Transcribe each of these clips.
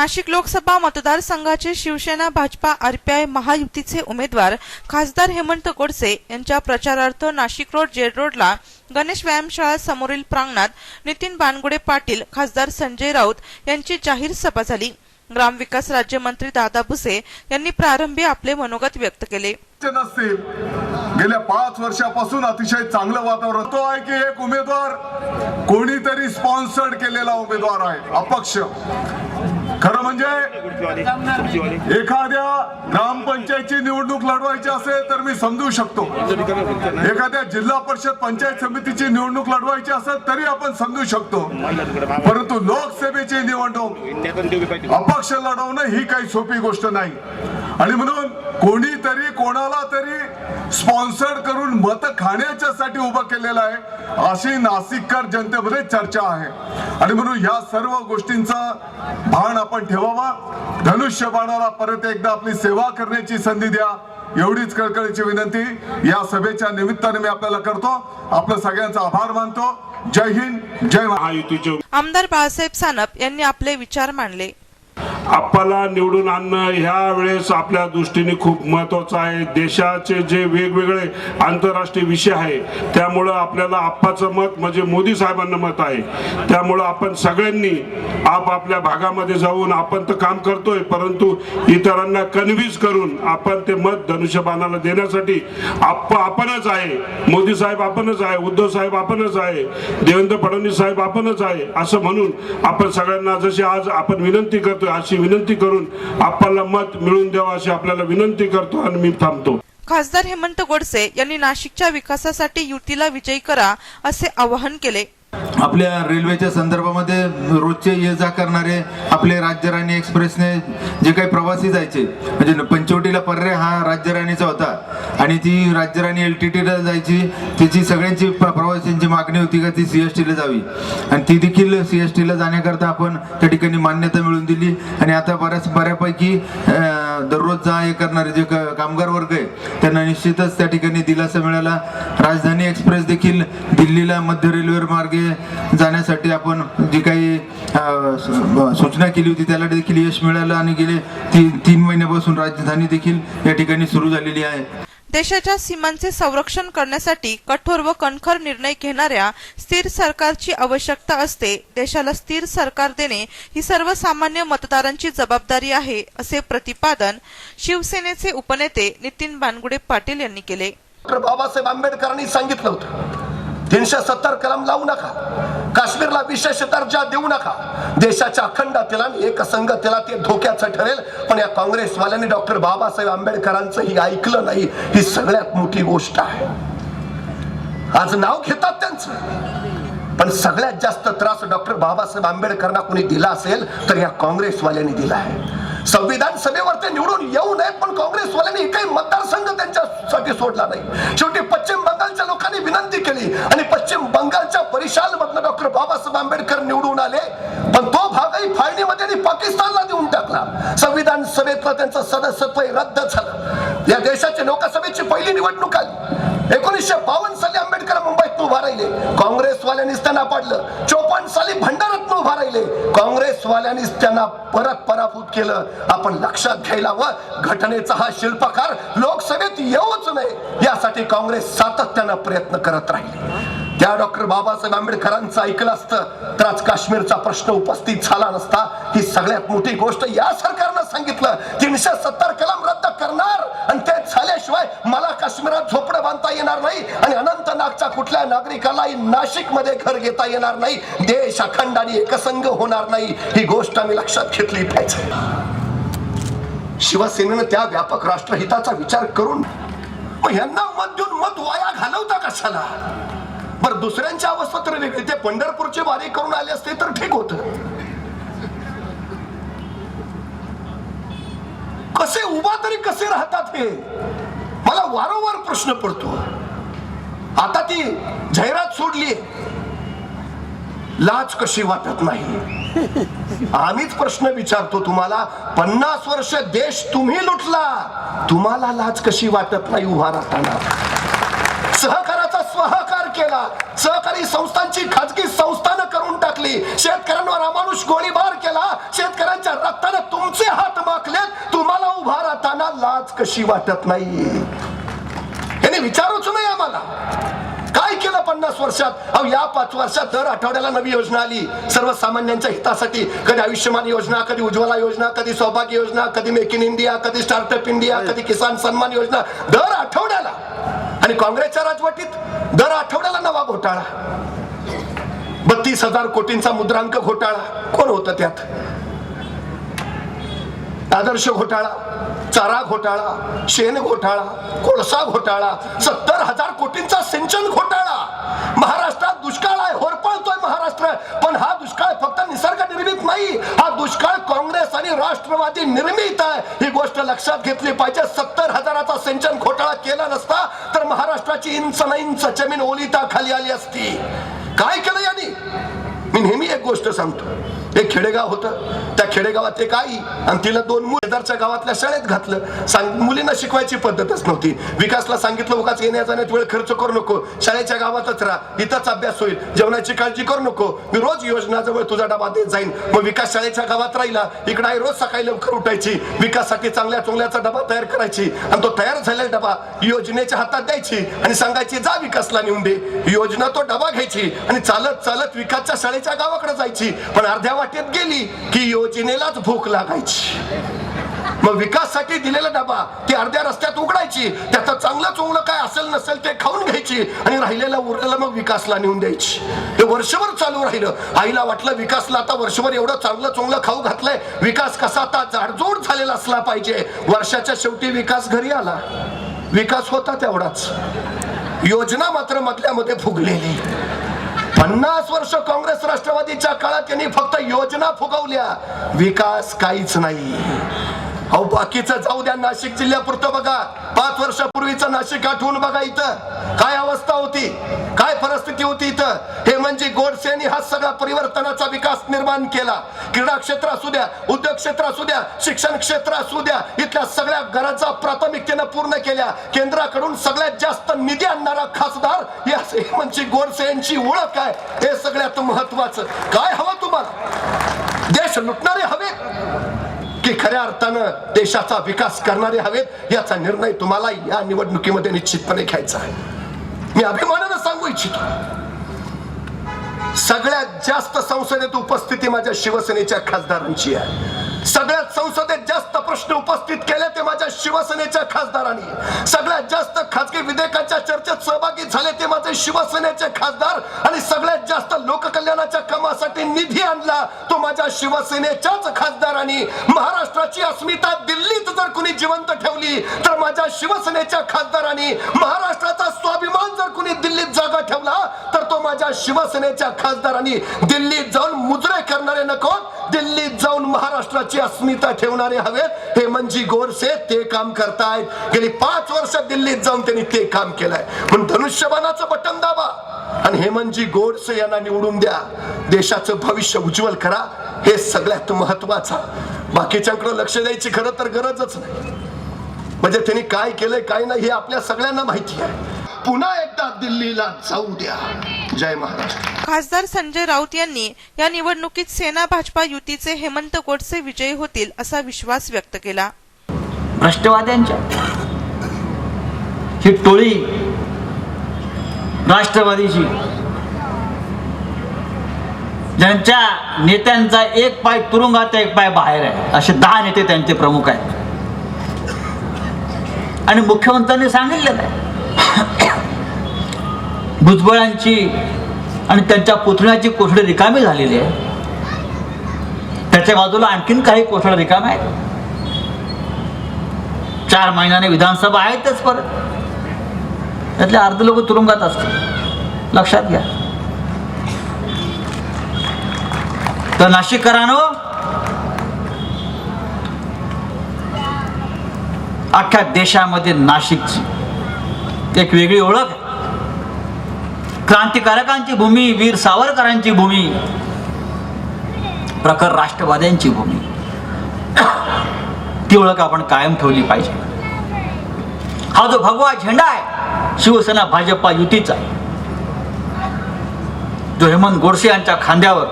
नाशिक लोकसभा मतदारसंघाचे शिवसेना भाजपा आरपीआय महायुतीचे उमेदवार खासदार हेमंत गोडसे यांच्या प्रचारार्थ नाशिक रोड जेड रोडला गणेश व्यायामशाळा समोरील प्रांगणात नितीन बानगुडे पाटील खासदार संजय राऊत यांची जाहीर सभा झाली. ग्रामविकास राज्यमंत्री दादा भुसे यांनी प्रारंभी आपले मनोगत व्यक्त केले. नसतील. गेल्या पाच वर्षापासून अतिशय चांगलं वातावरण. तो आहे की एक उमेदवार कोणीतरी स्पॉन्सर्ड केलेला उमेदवार आहे. अपक्ष. खरं म्हणजे एखाद्या ग्रामपंचायतची निवडणूक लढवायची असेल तर मी समजू शकतो. एखाद्या जिल्हा परिषद पंचायत समितीची निवडणूक लढवायची असेल तरी आपण समजू शकतो. परंतु लोकसभेची निवडणूक अपक्ष लढवणं ही काही सोपी गोष्ट नाही. आणि म्हणून कोणीतरी कोणाला तरी स्पॉन्सर करून मत खाण्याच्यासाठी उभं केलेलं आहे अशी नाशिककर जनतेमध्ये चर्चा आहे. आणि म्हणून ह्या सर्व गोष्टींचा भान आपण ठेवावा. धनुष्यबाणाला परत एकदा आपली सेवा करण्याची संधी द्या. एवढीच कळकळीची विनंती. या सभेच्या निमित्ताने मी आपल्याला करतो. आपलं सगळ्यांचा आभार मानतो. जय हिंद जय महाराष्ट्र. महायुतीचे आमदार बाळासाहेब सानप यांनी आपले विचार मांडले. आपल्याला निवडून आणणं ह्या वेळेस आपल्या दृष्टीने खूप महत्वाचं आहे. देशाचे जे वेगवेगळे आंतरराष्ट्रीय विषय आहे त्यामुळं आपल्याला आप्पाचं मत म्हणजे मोदी साहेबांना मत आहे. त्यामुळं आपण सगळ्यांनी आपापल्या भागामध्ये जाऊन आपण तर काम करतोय परंतु इतरांना कन्व्हिन्स करून आपण ते मत धनुष्यबाणाला देण्यासाठी आप्पा आपणच आहे मोदी साहेब आपणच आहे उद्धव साहेब आपणच आहे देवेंद्र फडणवीस साहेब आपणच आहे असं म्हणून आपण सगळ्यांना जसे आज आपण विनंती करतोय अशी विनंती करून आपल्याला मत मिळून द्यावं अशी आपल्याला विनंती करतो आणि मी थांबतो. खासदार हेमंत गोडसे यांनी नाशिकच्या विकासासाठी युतीला विजयी करा असे आवाहन केले. आपल्या रेल्वेच्या संदर्भामध्ये रोजचे ये जा करणारे आपले राज्यराणी एक्सप्रेसने जे काही प्रवासी जायचे म्हणजे पंचवटीला पर्याय हा राज्यराणीचा होता. आणि ती राज्यराणी एल टी टीला जायची त्याची सगळ्यांची प्रवाशांची मागणी होती का ती सी एस टीला जावी. आणि ती देखील सी एस टीला जाण्याकरता आपण त्या ठिकाणी मान्यता मिळवून दिली. आणि आता बऱ्याच बऱ्यापैकी दररोज जा हे करणारे जे कामगार वर्ग आहे त्यांना निश्चितच त्या ठिकाणी दिलासा मिळाला. राजधानी एक्सप्रेस देखील दिल्लीला मध्य रेल्वे मार्गे जाण्यासाठी आपण जी काही सूचना केली होती त्याला देखील यश मिळालं आणि गेले तीन तीन महिन्यापासून राजधानी देखील या ठिकाणी सुरू झालेली आहे. देशाच्या सीमांचे संरक्षण करण्यासाठी कठोर व कणखर निर्णय घेणाऱ्या स्थिर सरकारची आवश्यकता असते देशाला स्थिर सरकार देणे ही सर्वसामान्य मतदारांची जबाबदारी आहे असे प्रतिपादन शिवसेनेचे उपनेते नितीन बानगुडे पाटील यांनी केले. डॉक्टर बाबासाहेब आंबेडकरांनी सांगितलं होतं. तीनशे सत्तर कलम लावू नका. काश्मीरला विशेष दर्जा देऊ नका. देशाच्या अखंडतेला एकसंगतेला ते धोक्याचं ठरेल. पण या काँग्रेसवाल्यांनी डॉक्टर बाबासाहेब आंबेडकरांचं ही ऐकलं नाही ही सगळ्यात मोठी गोष्ट आहे. आज नाव घेतात त्यांचं. पण सगळ्यात जास्त त्रास डॉक्टर बाबासाहेब आंबेडकरांना कोणी दिला असेल तर या काँग्रेसवाल्यांनी दिला आहे. संविधान सभेवर ते निवडून येऊ नये पण काँग्रेसवाल्यांनी एकही मतदारसंघ त्यांच्यासाठी सोडला नाही. शेवटी पश्चिम बंगाल लोकांनी विनंती केली आणि पश्चिम बंगालच्या परिशाल मधनं डॉक्टर बाबासाहेब आंबेडकर निवडून आले. पण तो भागही फाळणीमध्ये आणि पाकिस्तानला देऊन टाकला. संविधान सभेतलं त्यांचं सदस्यत्व रद्द झालं. या देशाची लोकसभेची पहिली निवडणूक आली. एकोणीसशे बावन्न साली आंबेडकर मुंबईत उभा राहिले. काँग्रेसवाल्यांनीच त्यांना पाडलं. चोपन्न साली भंडारा उभा राहिले. काँग्रेसवाल्यांनीच त्यांना परत पराभूत केलं. आपण लक्षात घ्यायला हवं घटनेचा हा शिल्पकार लोकसभेत येऊच नये. यासाठी काँग्रेस सातत्यानं प्रयत्न करत राहिले. त्या डॉक्टर बाबासाहेब आंबेडकरांचं ऐकलं असतं तर आज काश्मीरचा प्रश्न उपस्थित झाला नसता. ही सगळ्यात मोठी गोष्ट या सरकारनं सांगितलं. तीनशे सत्तर कलम रद्द करणार आणि ते झाल्याशिवाय मला काश्मीरात झोपडं बांधता येणार नाही आणि अनंतनागच्या कुठल्या नागरिकालाही नाशिकमध्ये घर घेता येणार नाही? देश अखंड आणि एकसंघ होणार नाही. ही गोष्ट आम्ही लक्षात घेतली पाहिजे. शिवसेनेनं त्या व्यापक राष्ट्रहिताचा विचार करून यांना मत देऊन मत वाया घालवता कशाला? बर दुसऱ्यांची अवस्था तर वेगळी. ते पंढरपूरचे वारी करून आले असते तर ठीक होत. कसे उभा तरी कसे राहतात हे? मला वारंवार प्रश्न पडतो. आता ती जाहिरात सोडली. लाज कशी वाटत नाही? आम्हीच प्रश्न विचारतो तुम्हाला पन्नास वर्ष देश तुम्ही लुटला. तुम्हाला लाज कशी वाटत नाही उभा राहताना? सहकाराचा सहकार केला. सहकारी संस्थांची खाजगी संस्थानं करून टाकली. शेतकऱ्यांवर अमानुष गोळीबार केला. शेतकऱ्यांच्या रक्ताने तुमचे हात माखलेत. तुम्हाला उभा राहताना लाज कशी वाटत नाही? विचारूच नाही आम्हाला काय केलं पन्नास वर्षात? अहो या पाच वर्षात दर आठवड्याला नवी योजना आली. सर्वसामान्यांच्या हितासाठी कधी आयुष्यमान योजना कधी उज्ज्वला योजना कधी सौभाग्य योजना कधी मेक इन इंडिया कधी स्टार्टअप इंडिया कधी किसान सन्मान योजना. दर आठवड्याला. आणि काँग्रेसच्या राजवटीत दर आठवड्याला नवा घोटाळा. बत्तीस हजार कोटींचा मुद्रांक घोटाळा. कोण होतं त्यात? आदर्श घोटाळा चारा घोटाळा शेण घोटाळा कोळसा घोटाळा सत्तर हजार कोटींचा सिंचन घोटाळा. महाराष्ट्रात दुष्काळ आहे होरपळतोय महाराष्ट्र. पण हा दुष्काळ फक्त निसर्ग निर्मित नाही हा दुष्काळ काँग्रेस आणि राष्ट्रवादी निर्मित आहे. ही गोष्ट लक्षात घेतली पाहिजे. सत्तर हजाराचा सिंचन घोटाळा केला नसता तर महाराष्ट्राची इंच न इंच जमीन ओलिता खाली आली असती. काय केलं यांनी? मी नेहमी एक गोष्ट सांगतो. एक खेडेगाव होतं. त्या खेडेगावात एक आई आणि तिला दोन मुलं गावातल्या शाळेत घातलं. सांग मुलींना शिकवायची पद्धतच नव्हती. विकासला सांगितलं उगाच येण्या जाण्यात वेळ खर्च करू नको. शाळेच्या गावातच राहा. इथंच अभ्यास होईल. जेवणाची काळजी करू नको. मी रोज योजनाजवळ तुझा डबा देत जाईन. मग विकास शाळेच्या गावात राहिला. इकडे आई रोज सकाळी लवकर उठायची. विकासासाठी चांगल्या चोंगल्याचा डबा तयार करायची. आणि तो तयार झालेला डबा योजनेच्या हातात द्यायची आणि सांगायची जा विकासला नेऊन दे. योजना तो डबा घ्यायची. आणि चालत चालत विकासच्या शाळेच्या गावाकडे जायची. पण अर्ध्या वाटेत गेली की योजनेलाच भूक लागायची. मग विकाससाठी दिलेला डबा ती अर्ध्या रस्त्यात उघडायची. त्याचं चांगलं चोंगलं काय असेल नसेल ते खाऊन घ्यायची आणि राहिलेला उरलेला मग विकासला नेऊन द्यायची. ते वर्षभर चालू राहिलं. आईला वाटलं विकासला आता वर्षभर एवढं चांगलं चोंगलं खाऊ घातलंय. विकास कसा आता जाडजोड झालेला असला पाहिजे. वर्षाच्या शेवटी विकास घरी आला. विकास होता तेवढाच. योजना मात्र मधल्यामध्ये फुगलेली. पन्नास वर्ष काँग्रेस राष्ट्रवादीच्या काळात त्यांनी फक्त योजना फुगवल्या. विकास काहीच नाही. अहो बाकीचं जाऊ द्या नाशिक जिल्ह्यापुरतं बघा. पाच वर्षापूर्वीचं नाशिक आठवून बघा इथं. काय अवस्था होती? काय परिस्थिती होती इथं? हे म्हणजे गोडसेनी हा सगळा परिवर्तनाचा विकास निर्माण केला. क्रीडा क्षेत्र असू द्या उद्योग क्षेत्र असू द्या शिक्षण क्षेत्र असू द्या इथल्या सगळ्या गरजा प्राथमिकतेनं पूर्ण केल्या. केंद्राकडून सगळ्यात जास्त निधी आणणारा खासदार या म्हणजे गोडसे यांची ओळख काय हे सगळ्यात महत्वाचं. काय हवं तुम्हाला? देश लुटणारे हवे. की खऱ्या अर्थानं देशाचा विकास करणारे हवेत याचा निर्णय तुम्हाला या निवडणुकीमध्ये निश्चितपणे घ्यायचा आहे. मी अभिमानानं सांगू इच्छितो. सगळ्यात जास्त संसदेत उपस्थिती माझ्या शिवसेनेच्या खासदारांची आहे. सगळ्यात संसदेत जास्त प्रश्न उपस्थित केले ते माझ्या शिवसेनेच्या खासदारांनी. सगळ्यात जास्त खाजगी विधेयकाच्या चर्चेत सहभागी झाले ते शिवसेनेचे खासदार आणि सगळ्यात जास्त लोककल्याणाच्या कामासाठी निधी आणला. तो माझ्या शिवसेनेच्याच खासदारांनी महाराष्ट्राची अस्मिता दिल्लीत जर कुणी जिवंत ठेवली तर माझ्या शिवसेनेच्या खासदारांनी महाराष्ट्राचा स्वाभिमान जर कुणी दिल्लीत जागा ठेवला तर तो माझ्या शिवसेनेच्या खासदारांनी दिल्लीत जाऊन मुजरे करणारे नको. दिल्लीत जाऊन महाराष्ट्राची अस्मिता ठेवणारे हवेत हेमंतजी गोडसे ते काम करतायत. गेली पाच वर्ष दिल्लीत जाऊन त्यांनी ते काम केलंय. पण धनुष्यबाणाचं बटन दाबा. आणि हेमंतजी गोडसे यांना निवडून द्या. देशाचं भविष्य उज्ज्वल करा. हे सगळ्यात महत्वाचं. बाकीच्यांकडे लक्ष द्यायची खरं तर गरजच नाही. म्हणजे त्यांनी काय केलंय काय नाही हे आपल्या सगळ्यांना माहिती आहे. पुन्हा एकदा दिल्लीला जाऊ द्या. जय महाराष्ट्र. खासदार संजय राऊत यांनी या निवडणुकीत सेना भाजपा युतीचे हेमंत गोडसे विजयी होतील असा विश्वास व्यक्त केला. भ्रष्टवाद्यांच्या ही टोळी राष्ट्रवादीची. ज्यांच्या नेत्यांचा एक पाय तुरुंगात एक पाय बाहेर आहे. असे दहा नेते त्यांचे प्रमुख आहेत. आणि मुख्यमंत्र्यांनी सांगितलेलं आहे. भुजबळांची आणि त्यांच्या पुतण्याची कोठडी रिकामी झालेली आहे. त्याच्या बाजूला आणखीन काही कोठड्या रिकाम आहेत. चार महिन्याने विधानसभा आहेतच परत. त्यातले अर्ध लोक तुरुंगात असतात लक्षात घ्या. तर नाशिककरांनो अख्ख्या देशामध्ये नाशिकची एक वेगळी ओळख क्रांतिकारकांची भूमी वीर सावरकरांची भूमी प्रखर राष्ट्रवाद्यांची भूमी. ती ओळख आपण कायम ठेवली पाहिजे. हा जो भगवा झेंडा आहे शिवसेना भाजपा युतीचा जो हेमंत गोडसे यांच्या खांद्यावर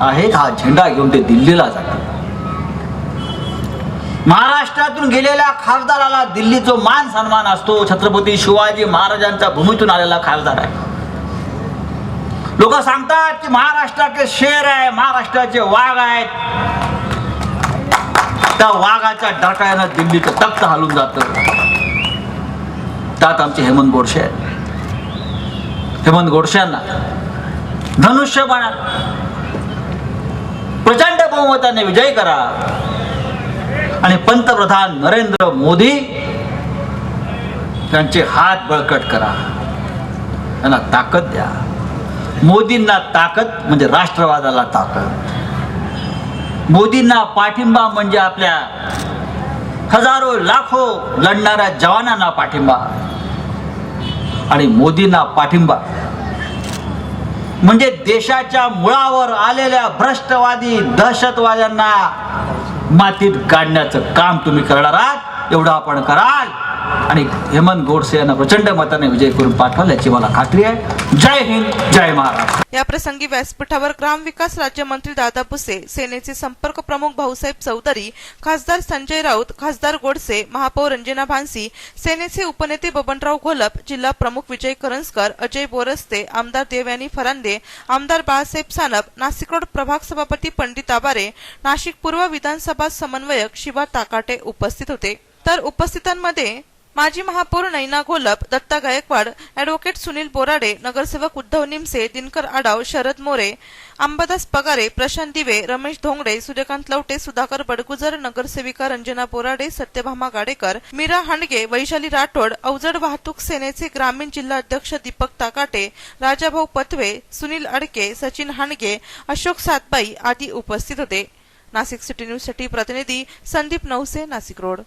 आहे हा झेंडा घेऊन ते दिल्लीला जातात. महाराष्ट्रातून गेलेल्या खासदाराला दिल्लीत जो मान सन्मान असतो. छत्रपती शिवाजी महाराजांच्या भूमीतून आलेला खासदार आहे. लोक सांगतात की महाराष्ट्राचे शेर आहे महाराष्ट्राचे वाघ आहेत. त्या वाघाच्या डरकाळ्यानं दिल्लीचं तख्त हलून जातं. त्यात आमचे हेमंत गोडसे आहेत. हेमंत गोडशांना धनुष्यबाणात प्रचंड बहुमताने विजयी करा. आणि पंतप्रधान नरेंद्र मोदी त्यांचे हात बळकट करा. त्यांना ताकद द्या. मोदींना ताकद म्हणजे राष्ट्रवादाला ताकद. मोदींना पाठिंबा म्हणजे आपल्या हजारो लाखो लढणाऱ्या जवानांना पाठिंबा. आणि मोदींना पाठिंबा. म्हणजे देशाच्या मुळावर आलेल्या भ्रष्टवादी दहशतवाद्यांना मातीत काढण्याचं काम तुम्ही करणार आहात एवढं आपण कराल. आणि हेमंत गोडसे यांना प्रचंड मताने विजय करून पाठवाल याची मला खात्री आहे. जय हिंद जय महाराष्ट्र. या प्रसंगी व्यासपीठावर ग्रामविकास राज्यमंत्री दादा भुसे सेनेचे संपर्क प्रमुख भाऊसाहेब चौधरी खासदार संजय राऊत खासदार गोडसे महापौर रंजना भानसी सेनेचे उपनेते बबनराव घोलप जिल्हा प्रमुख विजय करंजकर अजय बोरस्ते आमदार देवयानी फरांदे आमदार बाळासाहेब सानप नाशिक रोड प्रभाग सभापती पंडित आबारे नाशिक पूर्व विधानसभा समन्वयक शिवा ताकाटे उपस्थित होते. तर उपस्थितांमध्ये माजी महापौर नैना घोलप दत्ता गायकवाड अॅडव्होकेट सुनील बोराडे नगरसेवक उद्धव निमसे दिनकर आडाव शरद मोरे अंबादास पगारे प्रशांत दिवे रमेश धोंगडे सूर्यकांत लवटे सुधाकर बडगुजर नगरसेविका रंजना बोराडे सत्यभामा गाडेकर मीरा हांडगे वैशाली राठोड अवजड वाहतूक सेनेचे ग्रामीण जिल्हा अध्यक्ष दीपक ताकाटे राजाभाऊ पथवे सुनील अडके सचिन हांडगे अशोक सातबाई आदी उपस्थित होते. नाशिक सिटी न्यूजसाठी प्रतिनिधी संदीप नवसे नाशिक रोड.